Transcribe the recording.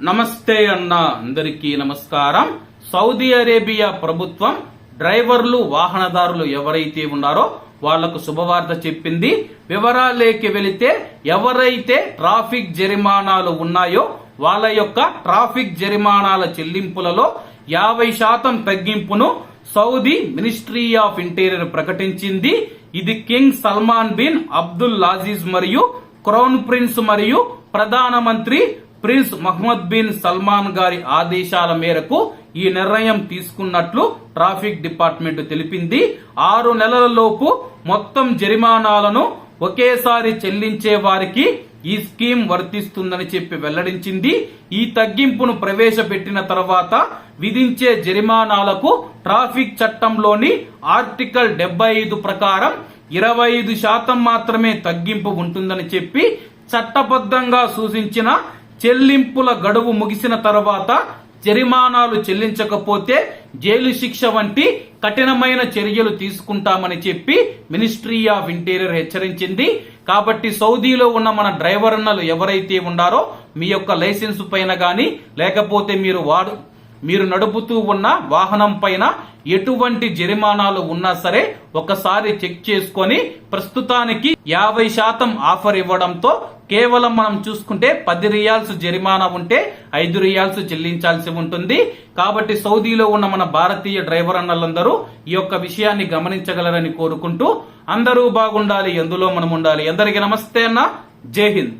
నమస్తే అన్న అందరికీ నమస్కారం. సౌదీ అరేబియా ప్రభుత్వం డ్రైవర్లు వాహనదారులు ఎవరైతే ఉన్నారో వాళ్ళకు శుభవార్త చెప్పింది. వివరాలేకి వెళితే ఎవరైతే ట్రాఫిక్ జరిమానాలు ఉన్నాయో వాళ్ళ యొక్క ట్రాఫిక్ జరిమానాల చెల్లింపులలో యాభై శాతం తగ్గింపును సౌదీ మినిస్ట్రీ ఆఫ్ ఇంటీరియర్ ప్రకటించింది. ఇది కింగ్ సల్మాన్ బిన్ అబ్దుల్ లాజీజ్ మరియు క్రౌన్ ప్రిన్స్ మరియు ప్రధానమంత్రి ప్రిన్స్ మహమ్మద్ బిన్ సల్మాన్ గారి ఆదేశాల మేరకు ఈ నిర్ణయం తీసుకున్నట్లు ట్రాఫిక్ డిపార్ట్మెంట్ తెలిపింది. ఆరు నెలల లోపు మొత్తం జరిమానాలను ఒకేసారి చెల్లించే వారికి ఈ స్కీమ్ వర్తిస్తుందని చెప్పి వెల్లడించింది. ఈ తగ్గింపును ప్రవేశపెట్టిన తర్వాత విధించే జరిమానాలకు ట్రాఫిక్ చట్టంలోని ఆర్టికల్ డెబ్బై ఐదు ప్రకారం ఇరవై ఐదు శాతం మాత్రమే తగ్గింపు ఉంటుందని చెప్పి చట్టబద్ధంగా సూచించిన చెల్లింపుల గడువు ముగిసిన తర్వాత జరిమానాలు చెల్లించకపోతే జైలు శిక్ష వంటి కఠినమైన చర్యలు తీసుకుంటామని చెప్పి మినిస్ట్రీ ఆఫ్ ఇంటీరియర్ హెచ్చరించింది. కాబట్టి సౌదీలో ఉన్న మన డ్రైవర్ అన్నలు ఎవరైతే ఉన్నారో మీ యొక్క లైసెన్స్ పైన గాని లేకపోతే మీరు వాడు మీరు నడుపుతూ ఉన్న వాహనం పైన ఎటువంటి జరిమానాలు ఉన్నా సరే ఒకసారి చెక్ చేసుకొని ప్రస్తుతానికి యాభై శాతం ఆఫర్ ఇవ్వడంతో కేవలం మనం చూసుకుంటే పది రియాల్స్ జరిమానా ఉంటే ఐదు రియాల్స్ చెల్లించాల్సి ఉంటుంది. కాబట్టి సౌదీలో ఉన్న మన భారతీయ డ్రైవర్ అన్నలందరూ ఈ యొక్క విషయాన్ని గమనించగలరని కోరుకుంటూ అందరూ బాగుండాలి ఎందులో మనం ఉండాలి. అందరికీ నమస్తే అన్న. జై హింద్.